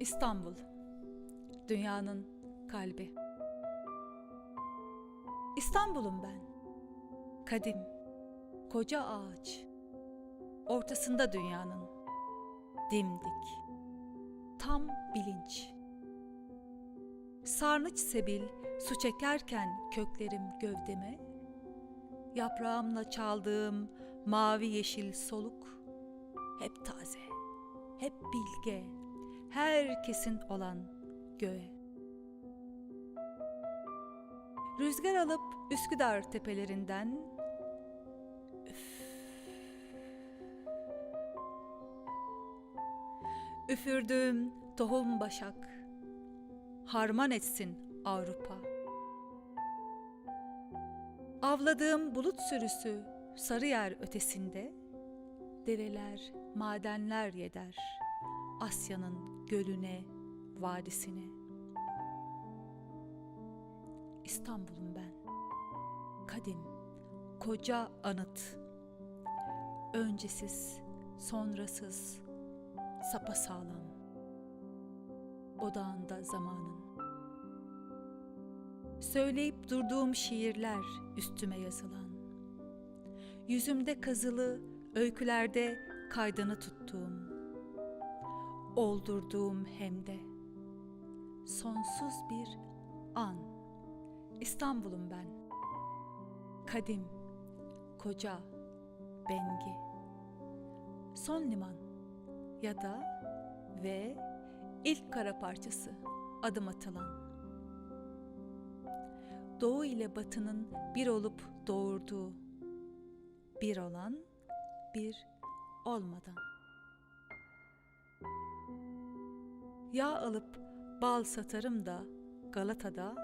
İstanbul, dünyanın kalbi. İstanbul'um ben. Kadim, koca ağaç. Ortasında dünyanın. Dimdik. Tam bilinç. Sarnıç sebil su çekerken köklerim gövdeme, yaprağımla çaldığım mavi yeşil soluk hep taze, hep bilge, herkesin olan göğe. Rüzgar alıp Üsküdar tepelerinden üf, üfürdüğüm tohum başak harman etsin Avrupa. Avladığım bulut sürüsü sarı yer ötesinde develer, madenler yeder Asya'nın gölüne, vadisine. İstanbul'um ben. Kadim, koca anıt. Öncesiz, sonrasız, sapasağlam. Odağında zamanın. Söyleyip durduğum şiirler üstüme yazılan. Yüzümde kazılı, öykülerde kaydını tuttuğum. Oldurduğum hem de. Sonsuz bir an. İstanbul'um ben. Kadim, koca, bengi. Son liman ya da ve ilk kara parçası adım atılan. Doğu ile batının bir olup doğurduğu, bir olan, bir olmadan. Yağ alıp bal satarım da Galata'da,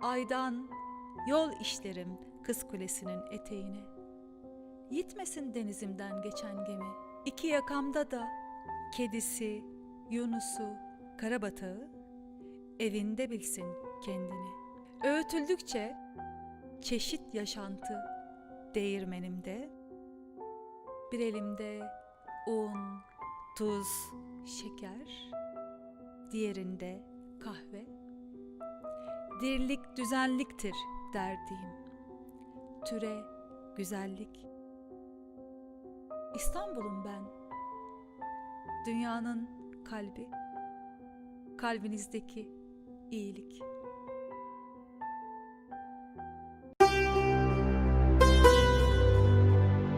aydan yol işlerim kız kulesinin eteğine. Yitmesin denizimden geçen gemi, iki yakamda da kedisi, Yunus'u, karabatağı, evinde bilsin kendini. Öğütüldükçe çeşit yaşantı değirmenimde, bir elimde un, tuz, şeker, diğerinde kahve. Dirlik düzenliktir derdiğim. Türe güzellik. İstanbul'um ben. Dünyanın kalbi. Kalbinizdeki iyilik.